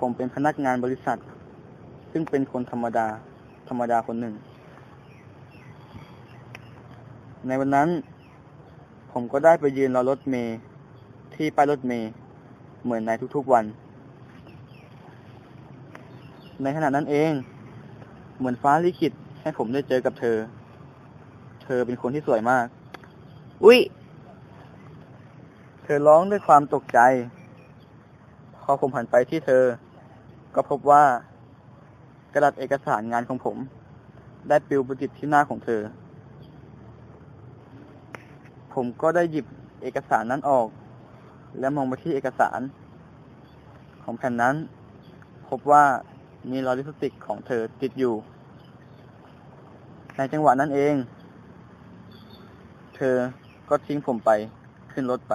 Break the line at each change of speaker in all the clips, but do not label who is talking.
ผมเป็นพนักงานบริษัท ซึ่งเป็นคนธรรมดา ธรรมดาคนหนึ่ง ในวันนั้น ผมก็ได้ไปยืนรอรถเมล์ที่ป้ายรถเมล์เหมือนในทุกๆวัน ในขณะนั้นเอง เหมือนฟ้าลิขิตให้ผมได้เจอกับเธอ เธอเป็นคนที่สวยมาก อุ๊ยเธอร้องด้วยความตกใจ พอผมหันไปที่เธอ ก็พบว่ากระดาษเอกสารงานของผม ได้ปลิวไปติดที่หน้าของเธอ ผมก็ได้หยิบเอกสารนั้นออก และมองไปที่เอกสาร ของแผ่นนั้น พบว่ามีรอยลิปสติกของเธอติดอยู่ ในจังหวะนั้นเอง เธอก็ทิ้งผมไปขึ้นรถไป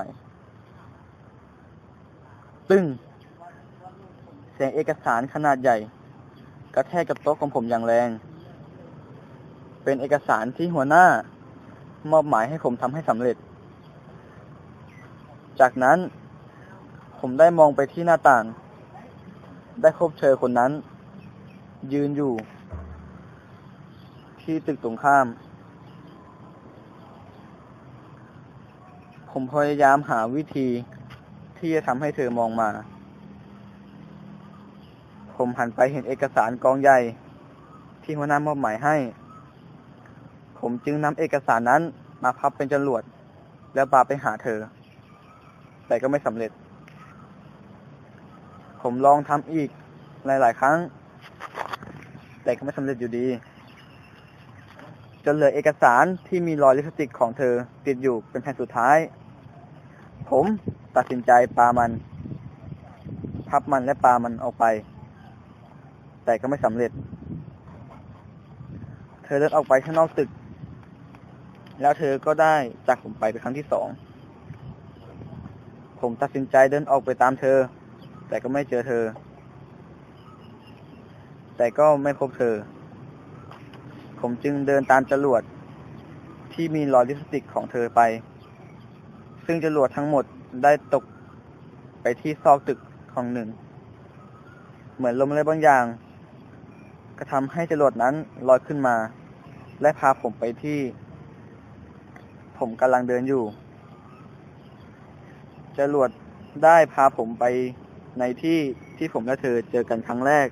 ตึ้ง สียงเอกสารขนาดใหญ่ กระแทกกับโต๊ะของผมอย่างแรง เป็นเอกสารที่หัวหน้ามอบหมายให้ผมทำให้สำเร็จ จากนั้น ผมได้มองไปที่หน้าต่าง ได้พบเธอคนนั้น ยืนอยู่ ที่ตึกตรงข้าม ผมพยายามหาวิธีที่จะทำให้เธอมองมา ผมหันไปเห็นเอกสารกองใหญ่ ที่หัวหน้ามอบหมายให้ ผมจึงนำเอกสารนั้นมาพับเป็นจรวด แล้วปาไปหาเธอ แต่ก็ไม่สำเร็จ ผมลองทำอีกหลาย ๆ ครั้ง แต่ก็ไม่สำเร็จอยู่ดีจนเหลือเอกสารที่มีรอยลิปสติกของเธอ ติดอยู่เป็นแผ่นสุดท้าย ผมตัดสินใจปามัน พับมันและปามันออกไป แต่ก็ไม่สำเร็จ เธอเดินออกไปข้างนอกตึก แล้วเธอก็ได้จากผมไปเป็นครั้งที่สอง ผมตัดสินใจเดินออกไปตามเธอ แต่ก็ไม่เจอเธอ แต่ก็ไม่พบเธอ ผมจึงเดินตามจรวดที่มีรอยลิปสติกของเธอไป ซึ่งจรวดทั้งหมดได้ตกไปที่ซอกตึกของหนึ่ง เหมือนลมอะไรบางอย่าง ก็ทำให้จรวดนั้นลอยขึ้นมา และพาผมไปที่ ผมกำลังเดินอยู่ จรวดได้พาผมไปในที่ที่ผมและเธอเจอกันครั้งแรก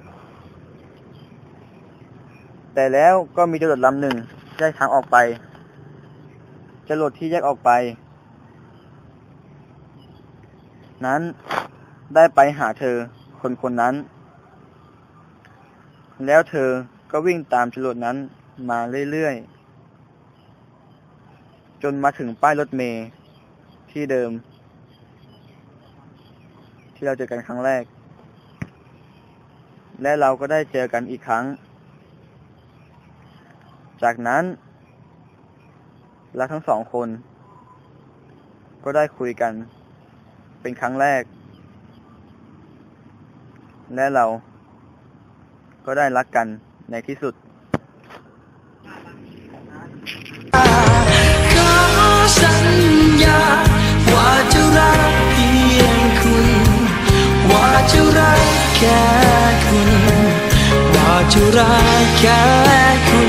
แต่แล้วก็มีจรวดลำหนึ่งแยกทางออกไป จรวดที่แยกออกไป นั้นได้ไปหาเธอคนคนนั้น แล้วเธอก็วิ่งตามจรวดนั้นมาเรื่อยๆ จนมาถึงป้ายรถเมล์ที่เดิม ที่เราเจอกันครั้งแรก และเราก็ได้เจอกันอีกครั้ง จากนั้นเราทั้งสองคน ก็ได้คุยกันเป็นครั้งแรก และเรา ก็ได้รักกันในที่สุด
สัญญาว่าจะรักเพียงคุณ ว่าจะรักแค่คุณ ว่าจะรักแค่คุณ